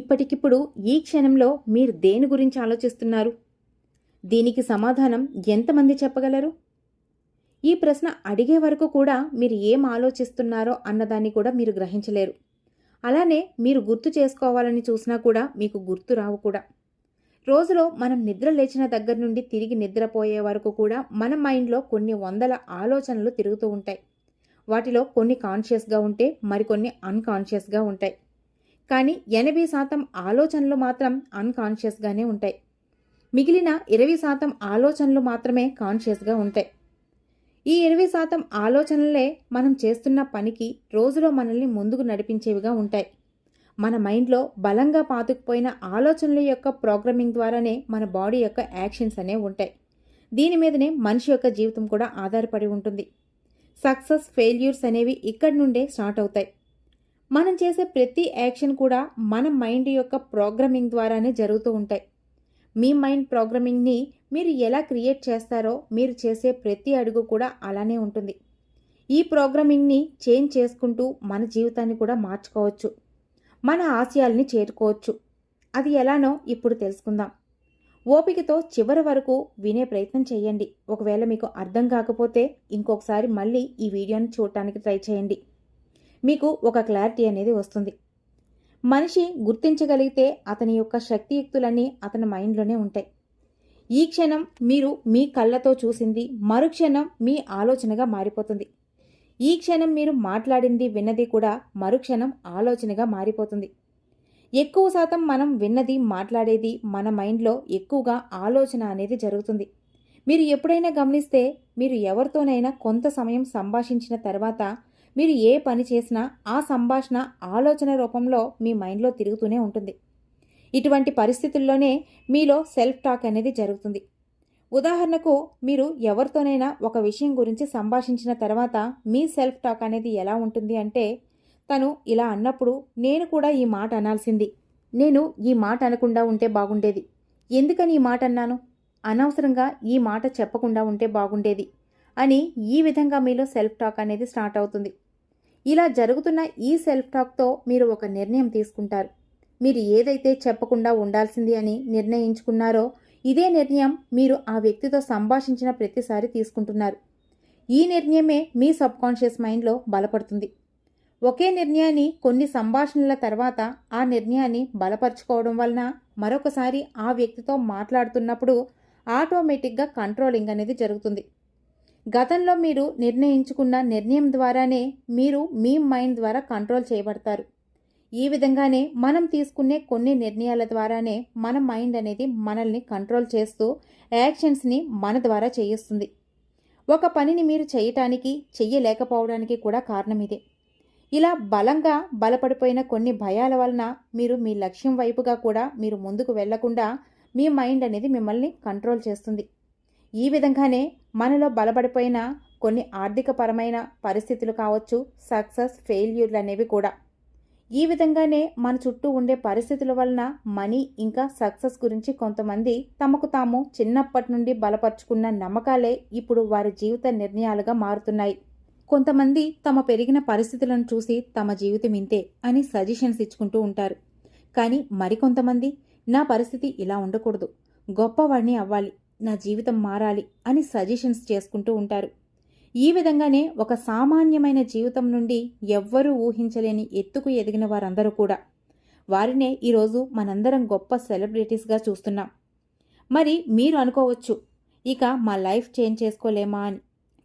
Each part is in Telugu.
ఇప్పటికిప్పుడు ఈ క్షణంలో మీరు దేని గురించి ఆలోచిస్తున్నారు? దీనికి సమాధానం ఎంతమంది చెప్పగలరు? ఈ ప్రశ్న అడిగే వరకు కూడా మీరు ఏం ఆలోచిస్తున్నారో అన్నదాన్ని కూడా మీరు గ్రహించలేరు. అలానే మీరు గుర్తు చేసుకోవాలని చూసినా కూడా మీకు గుర్తు రావు కూడా. రోజులో మనం నిద్ర లేచిన దగ్గర నుండి తిరిగి నిద్రపోయే వరకు కూడా మన మైండ్లో కొన్ని వందల ఆలోచనలు తిరుగుతూ ఉంటాయి. వాటిలో కొన్ని కాన్షియస్గా ఉంటే మరికొన్ని అన్కాన్షియస్గా ఉంటాయి. కానీ ఎనభై శాతం ఆలోచనలు మాత్రం అన్కాన్షియస్గానే ఉంటాయి. మిగిలిన ఇరవై శాతం ఆలోచనలు మాత్రమే కాన్షియస్గా ఉంటాయి. ఈ ఇరవై శాతం ఆలోచనలే మనం చేస్తున్న పనికి రోజులో మనల్ని ముందుకు నడిపించేవిగా ఉంటాయి. మన మైండ్లో బలంగా పాతుకుపోయిన ఆలోచనల యొక్క ప్రోగ్రామింగ్ ద్వారానే మన బాడీ యొక్క యాక్షన్స్ అనేవి ఉంటాయి. దీని మీదనే మనిషి యొక్క జీవితం కూడా ఆధారపడి ఉంటుంది. సక్సెస్ ఫెయిల్యూర్స్ అనేవి ఇక్కడి నుండే స్టార్ట్ అవుతాయి. మనం చేసే ప్రతి యాక్షన్ కూడా మన మైండ్ యొక్క ప్రోగ్రామింగ్ ద్వారానే జరుగుతూ ఉంటాయి. మీ మైండ్ ప్రోగ్రామింగ్ని మీరు ఎలా క్రియేట్ చేస్తారో మీరు చేసే ప్రతి అడుగు కూడా అలానే ఉంటుంది. ఈ ప్రోగ్రామింగ్ని చేంజ్ చేసుకుంటూ మన జీవితాన్ని కూడా మార్చుకోవచ్చు. మన ఆశయాల్ని చేరుకోవచ్చు. అది ఎలానో ఇప్పుడు తెలుసుకుందాం. ఓపికతో చివరి వరకు వినే ప్రయత్నం చేయండి. ఒకవేళ మీకు అర్థం కాకపోతే ఇంకొకసారి మళ్ళీ ఈ వీడియోని చూడటానికి ట్రై చేయండి. మీకు ఒక క్లారిటీ అనేది వస్తుంది. మనిషి గుర్తించగలిగితే అతని యొక్క శక్తియుక్తులన్నీ అతని మైండ్లోనే ఉంటాయి. ఈ క్షణం మీరు మీ కళ్ళతో చూసింది మరుక్షణం మీ ఆలోచనగా మారిపోతుంది. ఈ క్షణం మీరు మాట్లాడింది విన్నది కూడా మరుక్షణం ఆలోచనగా మారిపోతుంది. ఎక్కువ శాతం మనం విన్నది మాట్లాడేది మన మైండ్లో ఎక్కువగా ఆలోచన అనేది జరుగుతుంది. మీరు ఎప్పుడైనా గమనిస్తే మీరు ఎవరితోనైనా కొంత సమయం సంభాషించిన తర్వాత మీరు ఏ పని చేసినా ఆ సంభాషణ ఆలోచన రూపంలో మీ మైండ్లో తిరుగుతూనే ఉంటుంది. ఇటువంటి పరిస్థితుల్లోనే మీలో సెల్ఫ్ టాక్ అనేది జరుగుతుంది. ఉదాహరణకు మీరు ఎవరితోనైనా ఒక విషయం గురించి సంభాషించిన తర్వాత మీ సెల్ఫ్ టాక్ అనేది ఎలా ఉంటుంది అంటే తను ఇలా అన్నప్పుడు నేను కూడా ఈ మాట అనాల్సింది. నేను ఈ మాట అనకుండా ఉంటే బాగుండేది. ఎందుకని ఈ మాట అన్నాను? అనవసరంగా ఈ మాట చెప్పకుండా ఉంటే బాగుండేది అని ఈ విధంగా మీలో సెల్ఫ్ టాక్ అనేది స్టార్ట్ అవుతుంది. ఇలా జరుగుతున్న ఈ సెల్ఫ్ టాక్తో మీరు ఒక నిర్ణయం తీసుకుంటారు. మీరు ఏదైతే చెప్పకుండా ఉండాల్సింది అని నిర్ణయించుకున్నారో ఇదే నిర్ణయం మీరు ఆ వ్యక్తితో సంభాషించిన ప్రతిసారి తీసుకుంటున్నారు. ఈ నిర్ణయమే మీ సబ్కాన్షియస్ మైండ్లో బలపడుతుంది. ఒకే నిర్ణయాన్ని కొన్ని సంభాషణల తర్వాత ఆ నిర్ణయాన్ని బలపరుచుకోవడం వలన మరొకసారి ఆ వ్యక్తితో మాట్లాడుతున్నప్పుడు ఆటోమేటిక్గా కంట్రోలింగ్ అనేది జరుగుతుంది. గతంలో మీరు నిర్ణయించుకున్న నిర్ణయం ద్వారానే మీరు మీ మైండ్ ద్వారా కంట్రోల్ చేయబడతారు. ఈ విధంగానే మనం తీసుకునే కొన్ని నిర్ణయాల ద్వారానే మన మైండ్ అనేది మనల్ని కంట్రోల్ చేస్తూ యాక్షన్స్ని మన ద్వారా చేయిస్తుంది. ఒక పనిని మీరు చేయటానికి చెయ్యలేకపోవడానికి కూడా కారణం ఇదే. ఇలా బలంగా బలపడిపోయిన కొన్ని భయాల వలన మీరు మీ లక్ష్యం వైపుగా కూడా మీరు ముందుకు వెళ్ళకుండా మీ మైండ్ అనేది మిమ్మల్ని కంట్రోల్ చేస్తుంది. ఈ విధంగానే మనలో బలపడిపోయిన కొన్ని ఆర్థికపరమైన పరిస్థితులు కావచ్చు సక్సెస్ ఫెయిల్యూర్లు అనేవి కూడా. ఈ విధంగానే మన చుట్టూ ఉండే పరిస్థితుల వలన మనీ ఇంకా సక్సెస్ గురించి కొంతమంది తమకు తాము చిన్నప్పటి నుండి బలపరుచుకున్న నమ్మకాలే ఇప్పుడు వారి జీవిత నిర్ణయాలుగా మారుతున్నాయి. కొంతమంది తమ పెరిగిన పరిస్థితులను చూసి తమ జీవితం ఇంతే అని సజెషన్స్ ఇచ్చుకుంటూ ఉంటారు. కానీ మరికొంతమంది నా పరిస్థితి ఇలా ఉండకూడదు. గొప్పవాడిని అవ్వాలి. నా జీవితం మారాలి అని సజెషన్స్ చేసుకుంటూ ఉంటారు. ఈ విధంగానే ఒక సామాన్యమైన జీవితం నుండి ఎవ్వరూ ఊహించలేని ఎత్తుకు ఎదిగిన వారందరూ కూడా. వారినే ఈరోజు మనందరం గొప్ప సెలబ్రిటీస్గా చూస్తున్నాం. మరి మీరు అనుకోవచ్చు ఇక మా లైఫ్ చేంజ్ చేసుకోలేమా అని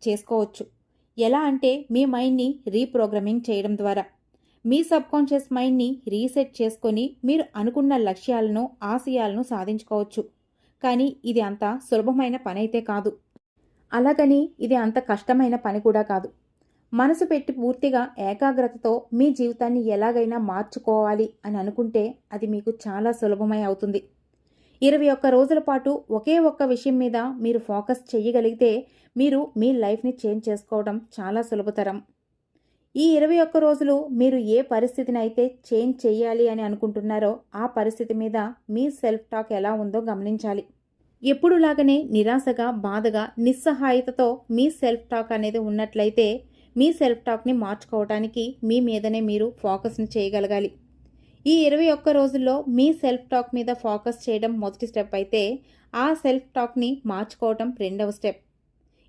చేసుకోవచ్చు. ఎలా అంటే మీ మైండ్ని రీప్రోగ్రామింగ్ చేయడం ద్వారా. మీ సబ్కాన్షియస్ మైండ్ని రీసెట్ చేసుకొని మీరు అనుకున్న లక్ష్యాలను ఆశయాలను సాధించుకోవచ్చు. కానీ ఇది అంత సులభమైన పని అయితే కాదు. అలాగని ఇది అంత కష్టమైన పని కూడా కాదు. మనసు పెట్టి పూర్తిగా ఏకాగ్రతతో మీ జీవితాన్ని ఎలాగైనా మార్చుకోవాలి అని అనుకుంటే అది మీకు చాలా సులభమై అవుతుంది. ఇరవై ఒక్క రోజుల పాటు ఒకే ఒక్క విషయం మీద మీరు ఫోకస్ చేయగలిగితే మీరు మీ లైఫ్ని చేంజ్ చేసుకోవడం చాలా సులభతరం. ఈ ఇరవై ఒక్క రోజులు మీరు ఏ పరిస్థితిని అయితే చేంజ్ చేయాలి అని అనుకుంటున్నారో ఆ పరిస్థితి మీద మీ సెల్ఫ్ టాక్ ఎలా ఉందో గమనించాలి. ఎప్పుడులాగనే నిరాశగా బాధగా నిస్సహాయతతో మీ సెల్ఫ్ టాక్ అనేది ఉన్నట్లయితే మీ సెల్ఫ్ టాక్ని మార్చుకోవటానికి మీ మీదనే మీరు ఫోకస్ని చేయగలగాలి. ఈ ఇరవై ఒక్క రోజుల్లో మీ సెల్ఫ్ టాక్ మీద ఫోకస్ చేయడం మొదటి స్టెప్ అయితే ఆ సెల్ఫ్ టాక్ని మార్చుకోవటం రెండవ స్టెప్.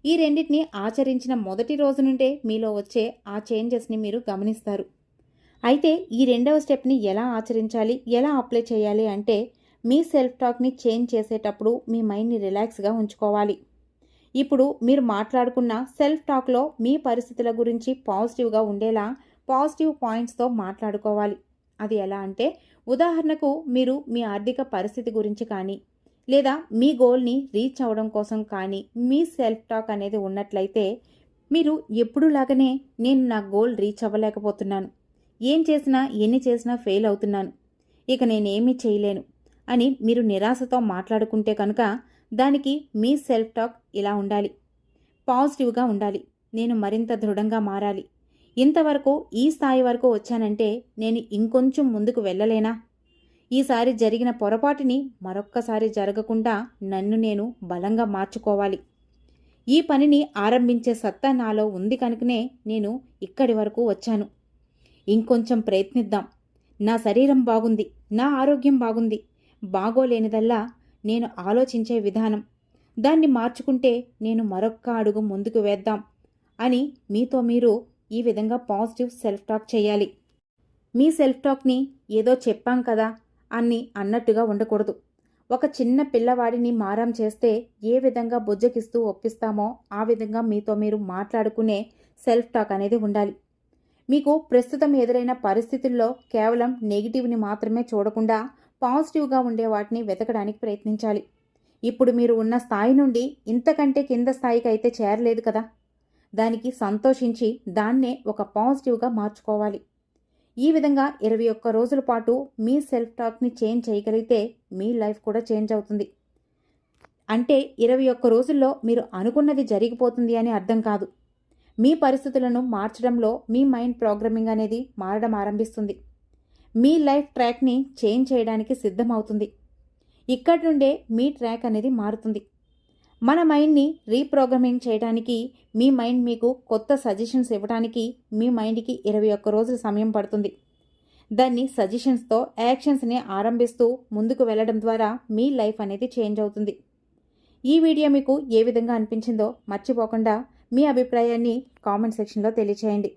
ఈ రెండింటిని ఆచరించిన మొదటి రోజు నుండే మీలో వచ్చే ఆ చేంజెస్ని మీరు గమనిస్తారు. అయితే ఈ రెండవ స్టెప్ని ఎలా ఆచరించాలి ఎలా అప్లై చేయాలి అంటే మీ సెల్ఫ్ టాక్ని చేంజ్ చేసేటప్పుడు మీ మైండ్ని రిలాక్స్గా ఉంచుకోవాలి. ఇప్పుడు మీరు మాట్లాడుకున్న సెల్ఫ్ టాక్లో మీ పరిస్థితుల గురించి పాజిటివ్గా ఉండేలా పాజిటివ్ పాయింట్స్తో మాట్లాడుకోవాలి. అది ఎలా అంటే ఉదాహరణకు మీరు మీ ఆర్థిక పరిస్థితి గురించి కానీ లేదా మీ గోల్ని రీచ్ అవ్వడం కోసం కానీ మీ సెల్ఫ్ టాక్ అనేది ఉన్నట్లయితే మీరు ఎప్పుడులాగానే నేను నా గోల్ రీచ్ అవ్వలేకపోతున్నాను. ఏం చేసినా ఎన్ని చేసినా ఫెయిల్ అవుతున్నాను. ఇక నేనేమీ చేయలేను అని మీరు నిరాశతో మాట్లాడుకుంటే కనుక దానికి మీ సెల్ఫ్ టాక్ ఇలా ఉండాలి. పాజిటివ్గా ఉండాలి. నేను మరింత దృఢంగా మారాలి. ఇంతవరకు ఈ స్థాయి వరకు వచ్చానంటే నేను ఇంకొంచెం ముందుకు వెళ్ళలేనా? ఈసారి జరిగిన పొరపాటుని మరొక్కసారి జరగకుండా నన్ను నేను బలంగా మార్చుకోవాలి. ఈ పనిని ఆరంభించే సత్తా నాలో ఉంది కనుకనే నేను ఇక్కడి వరకు వచ్చాను. ఇంకొంచెం ప్రయత్నిద్దాం. నా శరీరం బాగుంది. నా ఆరోగ్యం బాగుంది. బాగోలేనిదల్లా నేను ఆలోచించే విధానం. దాన్ని మార్చుకుంటే నేను మరొక్క అడుగు ముందుకు వేద్దాం అని మీతో మీరు ఈ విధంగా పాజిటివ్ సెల్ఫ్ టాక్ చేయాలి. మీ సెల్ఫ్ టాక్ని ఏదో చెప్పాం కదా అని అన్నట్టుగా ఉండకూడదు. ఒక చిన్న పిల్లవాడిని మారం చేస్తే ఏ విధంగా బుజ్జకిస్తూ ఒప్పిస్తామో ఆ విధంగా మీతో మీరు మాట్లాడుకునే సెల్ఫ్ టాక్ అనేది ఉండాలి. మీకు ప్రస్తుతం ఎదురైన పరిస్థితుల్లో కేవలం నెగిటివ్ని మాత్రమే చూడకుండా పాజిటివ్గా ఉండే వాటిని వెతకడానికి ప్రయత్నించాలి. ఇప్పుడు మీరు ఉన్న స్థాయి నుండి ఇంతకంటే కింద స్థాయికి అయితే చేరలేదు కదా. దానికి సంతోషించి దాన్నే ఒక పాజిటివ్గా మార్చుకోవాలి. ఈ విధంగా ఇరవై ఒక్క రోజుల పాటు మీ సెల్ఫ్ టాక్ని చేంజ్ చేయగలిగితే మీ లైఫ్ కూడా చేంజ్ అవుతుంది. అంటే ఇరవై ఒక్క రోజుల్లో మీరు అనుకున్నది జరిగిపోతుంది అని అర్థం కాదు. మీ పరిస్థితులను మార్చడంలో మీ మైండ్ ప్రోగ్రామింగ్ అనేది మారడం ఆరంభిస్తుంది. మీ లైఫ్ ట్రాక్ని చేంజ్ చేయడానికి సిద్ధమవుతుంది. ఇక్కడి నుండే మీ ట్రాక్ అనేది మారుతుంది. మన మైండ్ని రీప్రోగ్రామింగ్ చేయడానికి మీ మైండ్ మీకు కొత్త సజెషన్స్ ఇవ్వడానికి మీ మైండ్కి ఇరవై ఒక్క రోజుల సమయం పడుతుంది. దాన్ని సజెషన్స్తో యాక్షన్స్ని ఆరంభిస్తూ ముందుకు వెళ్ళడం ద్వారా మీ లైఫ్ అనేది చేంజ్ అవుతుంది. ఈ వీడియో మీకు ఏ విధంగా అనిపించిందో మర్చిపోకుండా మీ అభిప్రాయాన్ని కామెంట్ సెక్షన్లో తెలియచేయండి.